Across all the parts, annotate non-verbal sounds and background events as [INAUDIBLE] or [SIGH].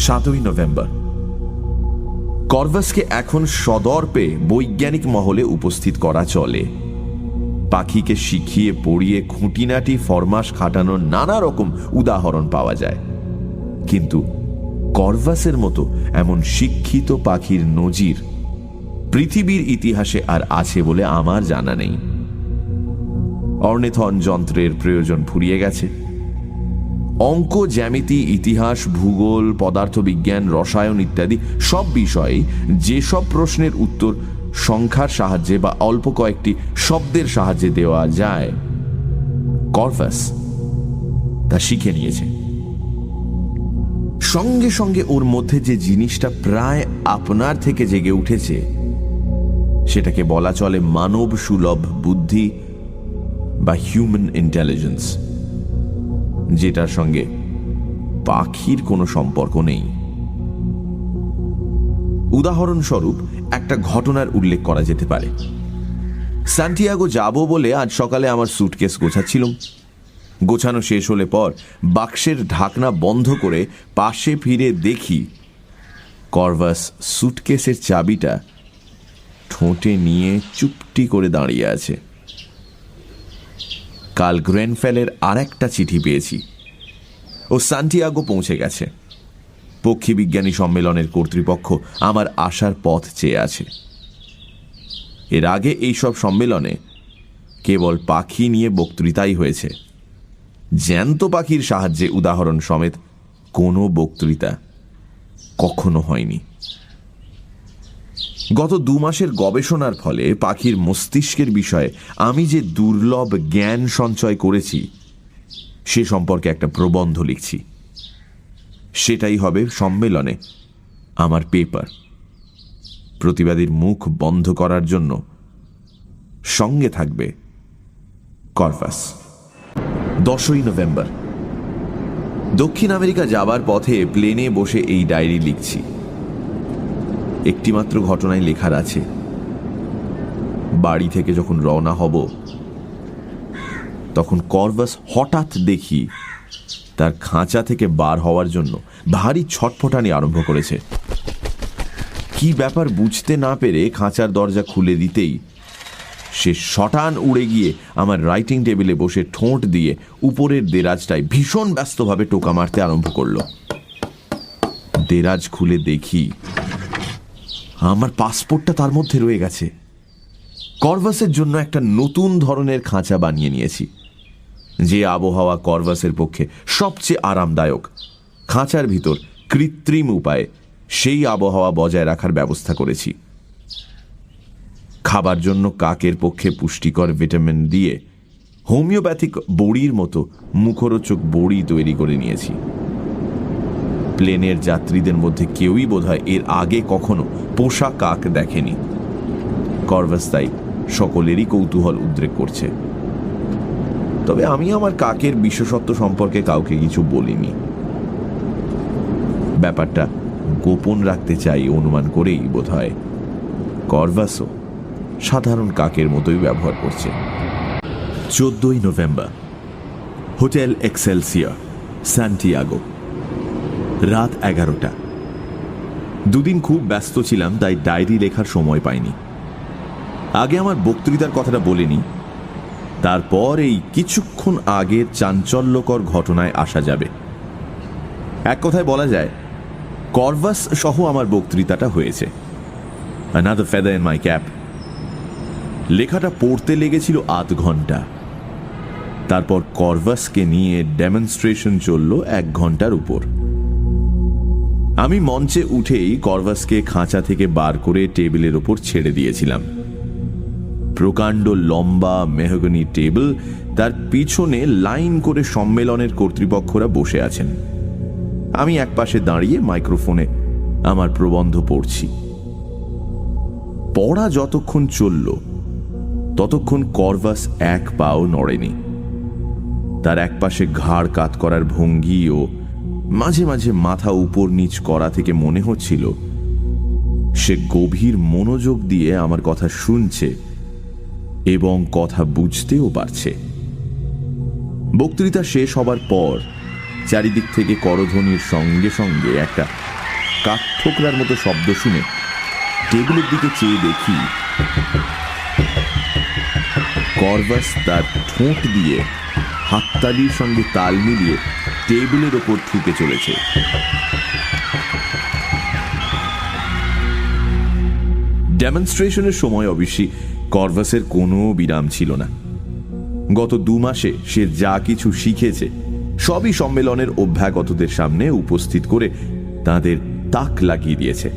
সাতই নভেম্বর। করভাসকে এখন সদর্পে বৈজ্ঞানিক মহলে উপস্থিত করা চলে। পাখিকে শিখিয়ে পড়িয়ে খুঁটিনাটি ফরমাস খাটানোর নানা রকম উদাহরণ পাওয়া যায়। কিন্তু করভাসের মতো এমন শিক্ষিত পাখির নজির পৃথিবীর ইতিহাসে আর আছে বলে আমার জানা নেই। অর্নেথন যন্ত্রের প্রয়োজন ফুরিয়ে গেছে। অঙ্ক জ্যামিতি ইতিহাস, ভূগোল, পদার্থবিজ্ঞান, রসায়ন ইত্যাদি সব বিষয়ে যেসব প্রশ্নের উত্তর সংখ্যার সাহায্যে বা অল্প কয়েকটি শব্দের সাহায্যে দেওয়া যায় কর্ভাস তা শিখে নিয়েছে। সঙ্গে সঙ্গে ওর মধ্যে যে জিনিসটা প্রায় আপনার থেকে জেগে উঠেছে, সেটাকে বলা চলে মানব সুলভ বুদ্ধি বা হিউম্যান ইন্টেলিজেন্স যেটার সঙ্গে পাখির কোনো সম্পর্ক নেই। উদাহরণস্বরূপ, একটা ঘটনার উল্লেখ করা যেতে পারে। সান্টিয়াগো যাব বলে আজ সকালে আমার সুটকেস গোছাচ্ছিলাম গোছানো শেষ হলে পর বাক্সের ঢাকনা বন্ধ করে পাশে ফিরে দেখি করভাস সুটকেসের চাবিটা ঠোঁটে নিয়ে চুপটি করে দাঁড়িয়ে আছে। কাল গ্রেনফেলের আর একটা চিঠি পেয়েছি। ও সান্টিয়াগো পৌঁছে গেছে। পক্ষী বিজ্ঞানী সম্মেলনের কর্তৃপক্ষ আমার আসার পথ চেয়ে আছে। এর আগে এইসব সম্মেলনে কেবল পাখি নিয়ে বক্তৃতাই হয়েছে। জ্যান্ত পাখির সাহায্যে উদাহরণ সমেত কোনো বক্তৃতা কখনো হয়নি। গত দু মাসের গবেষণার ফলে পাখির মস্তিষ্কের বিষয়ে আমি যে দুর্লভ জ্ঞান সঞ্চয় করেছি, সে সম্পর্কে একটা প্রবন্ধ লিখছি। সেটাই হবে সম্মেলনে আমার পেপার। প্রতিবাদীর মুখ বন্ধ করার জন্য সঙ্গে থাকবে কর্ভাস দশই নভেম্বর। দক্ষিণ আমেরিকা যাবার পথে প্লেনে বসে এই ডায়েরি লিখছি। একটিমাত্র ঘটনায় লেখার আছে। বাড়ি থেকে যখন রওনা হব, তখন কর্ভাস হঠাৎ দেখি তার খাঁচা থেকে বার হওয়ার জন্য ভারী ছটফটানি আরম্ভ করেছে। কি ব্যাপার বুঝতে না পেরে খাঁচার দরজা খুলে দিতেই সে শটান উড়ে গিয়ে আমার রাইটিং টেবিলে বসে ঠোঁট দিয়ে উপরের দেরাজটায় ভীষণ ব্যস্তভাবে টোকা মারতে আরম্ভ করল। দেরাজ খুলে দেখি আমার পাসপোর্টটা তার মধ্যে রয়ে গেছে। কর্ভাসের জন্য একটা নতুন ধরনের খাঁচা বানিয়ে নিয়েছি। যে আবহাওয়া কর্ভাসের পক্ষে সবচেয়ে আরামদায়ক। খাঁচার ভিতর কৃত্রিম উপায়ে সেই আবহাওয়া বজায় রাখার ব্যবস্থা করেছি। খাবার জন্য কাকের পক্ষে পুষ্টিকর ভিটামিন দিয়ে হোমিওপ্যাথিক বড়ির মতো মুখরোচক বড়ি তৈরি করে নিয়েছি। প্লেনের যাত্রীদের মধ্যে কেউই বোধহয় এর আগে কখনো পোষা কাক দেখেনি। কর্ভাস তাই সকলেরই কৌতূহল উদ্রেক করছে। তবে আমি আমার কাকের বিশেষত্ব সম্পর্কে কাউকে কিছু বলিনি। ব্যাপারটা গোপন রাখতে চাই অনুমান করেই বোধ হয় কর্ভাসও সাধারণ কাকের মতোই ব্যবহার করছে। চোদ্দই নভেম্বর, হোটেল এক্সেলসিয়া, সান্টিয়াগো। রাত এগারোটা। দুদিন খুব ব্যস্ত ছিলাম, তাই ডায়েরি লেখার সময় পাইনি। আগে আমার বক্তৃতার কথাটা বলিনি তারপর এই কিছুক্ষণ আগের চাঞ্চল্যকর ঘটনায় আসা যাবে। এক কথায় বলা যায়, কর্ভাস সহ আমার বক্তৃতাটা হয়েছে। In my cap. লেখাটা পড়তে লেগেছিল আধ ঘণ্টা। তারপর কর্ভাসকে নিয়ে ডেমনস্ট্রেশন চলল এক ঘণ্টার উপর। আমি মঞ্চে উঠেই কর্ভাসকে খাঁচা থেকে বার করে টেবিলের ওপর ছেড়ে দিয়েছিলাম। প্রকাণ্ড লম্বা, মেহগনি টেবিল তার পিছনে লাইন করে সম্মেলনের কর্তৃপক্ষরা বসে আছেন। আমি একপাশে দাঁড়িয়ে মাইক্রোফোনে আমার প্রবন্ধ পড়ছি। পড়া যতক্ষণ চলল, ততক্ষণ কর্ভাস এক পাও নড়েনি। তার একপাশে ঘাড় কাত করার ভঙ্গি ও মাঝে মাঝে মাথা উপর নিচ করা থেকে মনে হচ্ছিল, সে গভীর মনোযোগ দিয়ে আমার কথা শুনছে এবং কথা বুঝতেও পারছে। বক্তৃতা শেষ হবার পর চারিদিক থেকে করধ্বনির সঙ্গে সঙ্গে একটা কাঠঠোকরার মতো শব্দ শুনে টেবিলের দিকে চেয়ে দেখি, করভাস তার ঠোঁট দিয়ে হাততালির সঙ্গে তাল মিলিয়ে টেবিলের ওপর ঠুকে চলেছে। ডেমনস্ট্রেশনের সময় অবশ্যই করভাসের কোনো বিরাম ছিল না। গত দু মাসে সে যা কিছু শিখেছে, সবই সম্মেলনের অভ্যাগতদের সামনে উপস্থিত করে তাদের তাক লাগিয়ে দিয়েছে।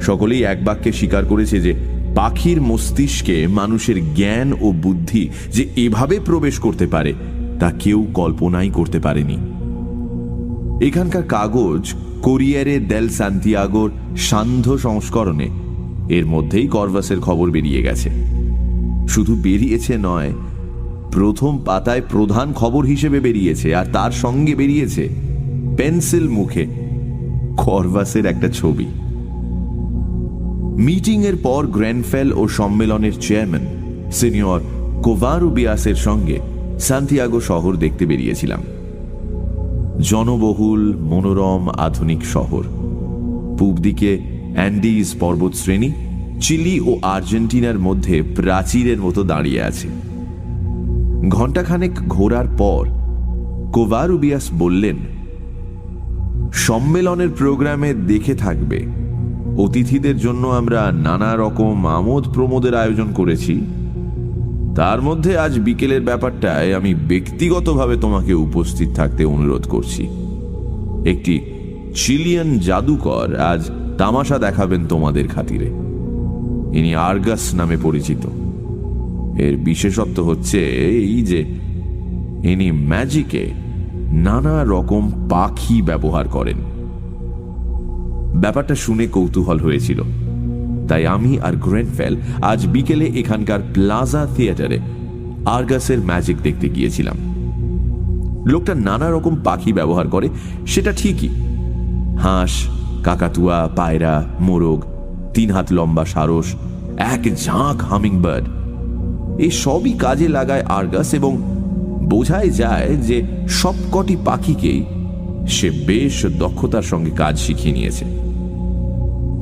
সকলেই এক বাক্যে স্বীকার করেছে যে, পাখির মস্তিষ্কে মানুষের জ্ঞান ও বুদ্ধি যে এভাবে প্রবেশ করতে পারে তা কেউ কল্পনাই করতে পারেনি। এখানকার কাগজ কোরিয়ারে দেল সান্তিয়াগোর সান্ধ্য সংস্করণে, এর মধ্যেই করভাসের খবর বেরিয়ে গেছে। শুধু বেরিয়েছে নয়, প্রথম পাতায় প্রধান খবর হিসেবে বেরিয়েছে আর তার সঙ্গে বেরিয়েছে পেন্সিল মুখে করভাসের একটা ছবি। মিটিং এর পর গ্র্যান্ডফেল ও সম্মেলনের চেয়ারম্যান সিনিয়র কোভারুবিয়াসের সঙ্গে সান্তিয়াগো শহর দেখতে বেরিয়েছিলাম। জনবহুল, মনোরম, আধুনিক শহর। পূব দিকে অ্যান্ডিজ পর্বতশ্রেণী, চিলি ও আর্জেন্টিনার মধ্যে প্রাচীরের মতো দাঁড়িয়ে আছে। ঘণ্টাখানেক ঘোরার পর, কোভারুবিয়াস বললেন, সম্মেলনের প্রোগ্রামে দেখে থাকবে। অতিথিদের জন্য আমরা নানা রকম আমোদ প্রমোদের আয়োজন করেছি। তার মধ্যে আজ বিকেলের ব্যাপারটায় আমি ব্যক্তিগতভাবে তোমাকে উপস্থিত থাকতে অনুরোধ করছি। একটি চিলিয়ান জাদুকর আজ তামাশা দেখাবেন তোমাদের খাতিরে। ইনি আর্গাস নামে পরিচিত। এর বিশেষত্ব হচ্ছে এই যে ইনি ম্যাজিকে নানা রকম পাখি ব্যবহার করেন। ব্যাপারটা শুনে কৌতূহল হয়েছিল। তাই আমি আর গ্রেনফেল আজ বিকেলে এখানকার প্লাজা থিয়েটারে আর্গাসের ম্যাজিক দেখতে গিয়েছিলাম। লোকটা নানা রকম পাখি ব্যবহার করে, সেটা ঠিকই। হাঁস, কাকাতুয়া, পায়রা, মোরগ, তিন হাত লম্বা সারস, এক ঝাঁক হামিংবার্ড। এই সবই কাজে লাগায় আর্গাস এবং বোঝাই যায় যে সবকটি পাখিকেই সে বেশ দক্ষতার সঙ্গে কাজ শিখিয়ে নিয়েছে।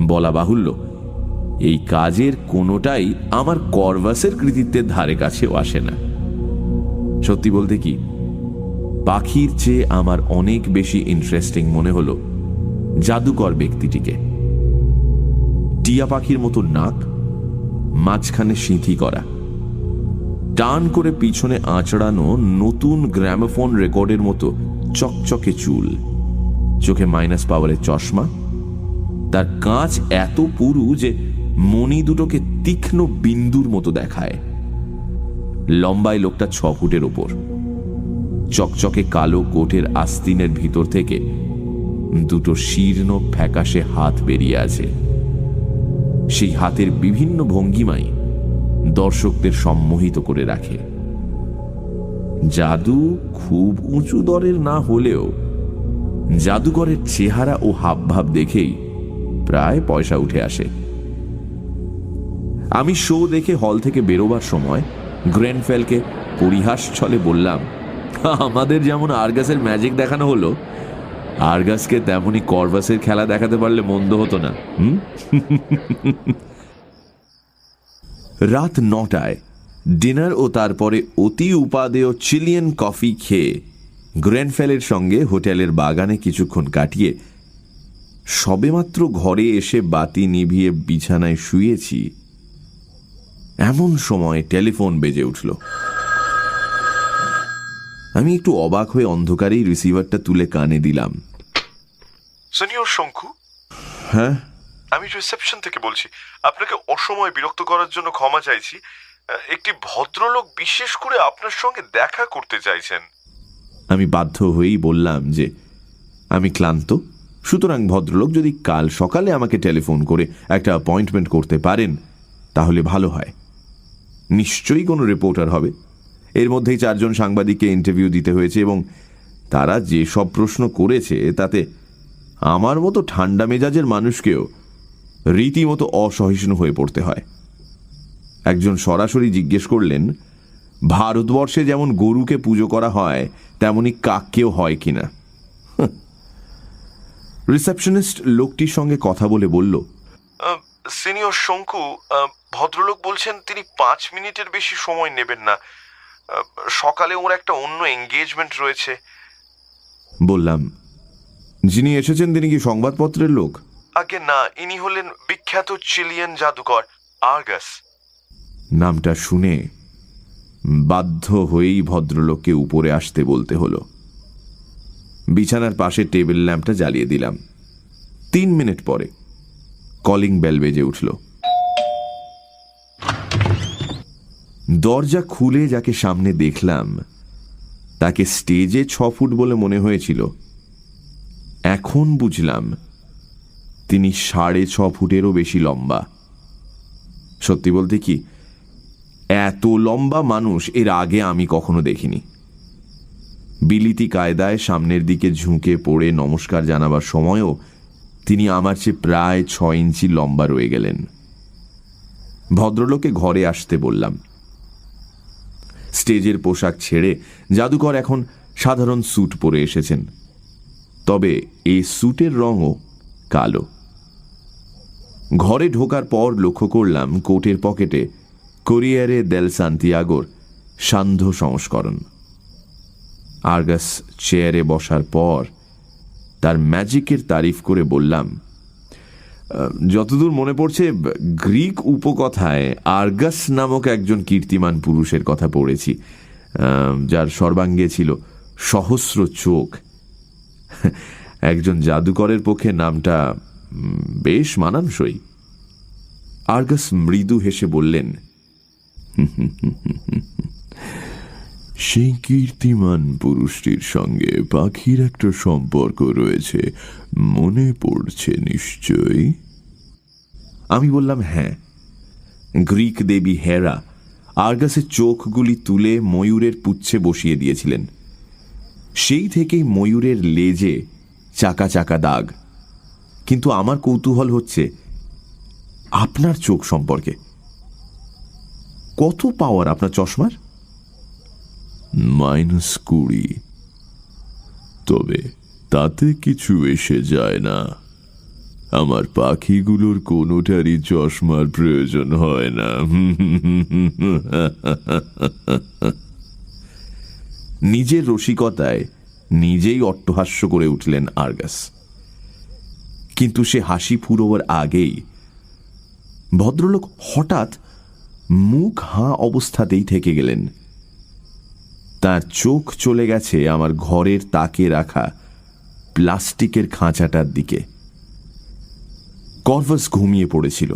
বলা বাহুল্য এই কাজের কোনোটাই আমার করভাসের কৃতিত্বের ধারে কাছেও আসে না। সত্যি বলতে কি, পাখির চেয়ে আমার অনেক বেশি ইন্টারেস্টিং মনে হলো জাদুকর ব্যক্তিটিকে। টিয়া পাখির মতো নাক, মাঝখানে সিঁথি করা, টান করে পিছনে আঁচড়ানো নতুন গ্র্যামোফোন রেকর্ডের মতো চকচকে চুল, চোখে মাইনাস পাওয়ারের চশমা, তার কাঁচ এত পুরু যে মণি দুটোকে তীক্ষ্ণ বিন্দুর মতো দেখায়। লম্বায় লোকটা ছ ফুটের ওপর। চকচকে কালো কোটের আস্তিনের ভিতর থেকে দুটো শীর্ণ ফ্যাকাশে হাত বেরিয়ে আছে। সেই হাতের বিভিন্ন ভঙ্গিমাই দর্শকদের সম্মোহিত করে রাখে। জাদু খুব উঁচু দরের না হলেও জাদুঘরের চেহারা ও হাবভাব দেখেই প্রায় পয়সা উঠে আসে। আমি শো দেখে হল থেকে বেরোবার সময় গ্র্যান্ডফেলকে পরিহাস ছলে বললাম, আমাদের যেমন আর্গাসের ম্যাজিক দেখানো হলো আর্গাসকে তেমনি করভাসের খেলা দেখাতে পারলে মন্দ হতো না। রাত নটায় ডিনার ও তারপরে অতি উপাদেয় চিলিয়ান কফি খেয়ে গ্র্যান্ডফেলের সঙ্গে হোটেলের বাগানে কিছুক্ষণ কাটিয়ে সবেমাত্র ঘরে এসে বাতি নিভিয়ে বিছানায় শুয়েছি। এমন সময় টেলিফোন বেজে উঠল। আমি একটু অবাক হয়ে অন্ধকারেই রিসিভারটা তুলে কানে দিলাম। সিনিয়র শঙ্কু? হ্যাঁ? আমি রিসেপশন থেকে বলছি। আপনাকে অসময় বিরক্ত করার জন্য ক্ষমা চাইছি। একটি ভদ্রলোক বিশেষ করে আপনার সঙ্গে দেখা করতে চাইছেন। আমি বাধ্য হয়েই বললাম যে আমি ক্লান্ত। সুতরাং ভদ্রলোক যদি কাল সকালে আমাকে টেলিফোন করে একটা অ্যাপয়েন্টমেন্ট করতে পারেন তাহলে ভালো হয়। নিশ্চয়ই কোনো রিপোর্টার হবে। এর মধ্যেই চারজন সাংবাদিককে ইন্টারভিউ দিতে হয়েছে এবং তারা যে সব প্রশ্ন করেছে তাতে আমার মতো ঠান্ডা মেজাজের মানুষকেও রীতিমতো অসহিষ্ণু হয়ে পড়তে হয়। একজন সরাসরি জিজ্ঞেস করলেন, ভারতবর্ষে যেমন গরুকে পুজো করা হয়, তেমনি কাককেও হয় কিনা রিসেপশনিস্ট [LAUGHS] লোকটির সঙ্গে কথা বলে বলল সিনিয়র শঙ্কু ভদ্রলোক বলছেন তিনি পাঁচ মিনিটের বেশি সময় নেবেন না। সকালে ওর একটা অন্য এঙ্গেজমেন্ট রয়েছে। বললাম যিনি এসেছেন তিনি কি সংবাদপত্রের লোক? আগে না ইনি হলেন বিখ্যাত চিলিয়ান জাদুকর আর্গাস। নামটা শুনে বাধ্য হয়েই ভদ্রলোককে উপরে আসতে বলতে হলো। বিছানার পাশে টেবিল ল্যাম্পটা জ্বালিয়ে দিলাম। তিন মিনিট পরে কলিং বেল বেজে উঠল। দরজা খুলে যাকে সামনে দেখলাম, তাকে স্টেজে ছ ফুট বলে মনে হয়েছিল। এখন বুঝলাম, তিনি সাড়ে ছ ফুটেরও বেশি লম্বা। সত্যি বলতে কি, এত লম্বা মানুষ এর আগে আমি কখনো দেখিনি। বিলিতি কায়দায় সামনের দিকে ঝুঁকে পড়ে নমস্কার জানাবার সময়ও তিনি আমার চেয়ে প্রায় ছ ইঞ্চি লম্বা রয়ে গেলেন। ভদ্রলোকে ঘরে আসতে বললাম স্টেজের পোশাক ছেড়ে জাদুকর এখন সাধারণ স্যুট পরে এসেছেন। তবে এই স্যুটের রঙও কালো। ঘরে ঢোকার পর লক্ষ্য করলাম কোটের পকেটে কোরিয়ারে দেল সান্তিয়াগোর সান্ধ্য সংস্করণ। আর্গাস চেয়ারে বসার পর তার ম্যাজিকের তারিফ করে বললাম "আহ, যতদূর মনে পড়ছে, গ্রিক উপকথায় আর্গাস নামক একজন কীর্তিমান পুরুষের কথা পড়েছি যার সর্বাঙ্গে ছিল সহস্র চোখ। একজন জাদুকরের পক্ষে নামটা বেশ মানানসই। আর্গাস মৃদু হেসে বললেন, [LAUGHS] সেই কীর্তিমান পুরুষটির সঙ্গে পাখির একটা সম্পর্ক রয়েছে। মনে পড়ছে নিশ্চয়ই? আমি বললাম হ্যাঁ। গ্রিক দেবী হেরা আর্গাসের চোখগুলি তুলে ময়ূরের পুচ্ছে বসিয়ে দিয়েছিলেন। সেই থেকেই ময়ূরের লেজে চাকা চাকা দাগ। কিন্তু আমার কৌতূহল হচ্ছে, আপনার চোখ সম্পর্কে। কত পাওয়ার আপনার চশমার? মাইনাস কুড়ি। তবে তাতে কিছু এসে যায় না। আমার পাখিগুলোর কোনোটারই চশমার প্রয়োজন হয় না। নিজের রসিকতায় নিজেই অট্টহাস্য করে উঠলেন আর্গাস। কিন্তু সে হাসি ফুরোবার আগেই ভদ্রলোক হঠাৎ মুখ হাঁ অবস্থাতেই থেকে গেলেন। তার চোখ চলে গেছে আমার ঘরের তাকে রাখা প্লাস্টিকের খাঁচাটার দিকে। কর্ভাস ঘুমিয়ে পড়েছিল।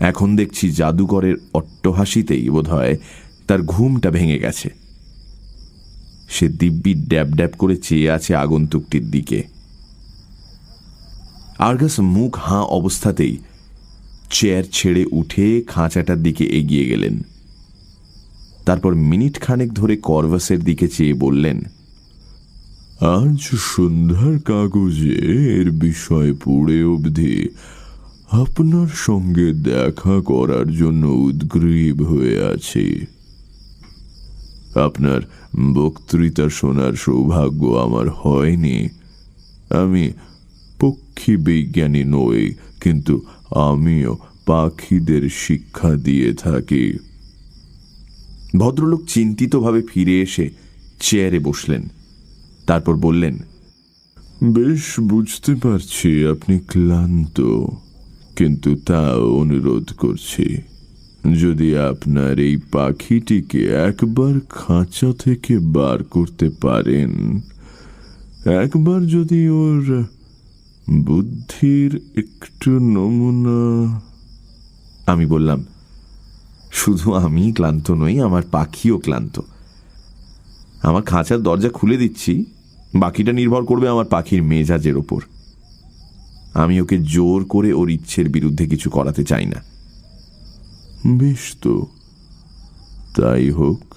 এখন দেখছি জাদুকরের অট্টহাসিতেই বোধহয় তার ঘুমটা ভেঙে গেছে। সে দিব্যি ড্যাব ড্যাব করে চেয়ে আছে আগন্তুকটির দিকে। আর্গাস মুখ হাঁ অবস্থাতেই চেয়ার ছেড়ে উঠে খাঁচাটার দিকে এগিয়ে গেলেন। তারপর মিনিট খানেক ধরে করভাসের দিকে চেয়ে বললেন আজ সন্ধ্যার কাগজে এর বিষয় পড়ে অবধি আপনার সঙ্গে দেখা করার জন্য উদ্গ্রীব হয়ে আছি। আপনার বক্তৃতা শোনার সৌভাগ্য আমার হয়নি। আমি পক্ষী বিজ্ঞানী নই, কিন্তু আমিও পাখিদের শিক্ষা দিয়ে থাকি। ভদ্রলোক চিন্তিতভাবে ফিরে এসে চেয়ারে বসলেন। তারপর বললেন বেশ বুঝতে পারছি আপনি ক্লান্ত কিন্তু তা অনুরোধ করছি। যদি আপনার এই পাখিটিকে একবার খাঁচা থেকে বার করতে পারেন একবার যদি ওর বুদ্ধির একটু নমুনা আমি বললাম শুধু আমি ক্লান্ত নই আমার পাখিও ক্লান্ত। আমার খাঁচার দরজা খুলে দিচ্ছি। বাকিটা নির্ভর করবে আমার পাখির মেজাজের ওপর আমি ওকে জোর করে ওর ইচ্ছের বিরুদ্ধে কিছু করাতে চাই না। বেশ তো, তাই হোক।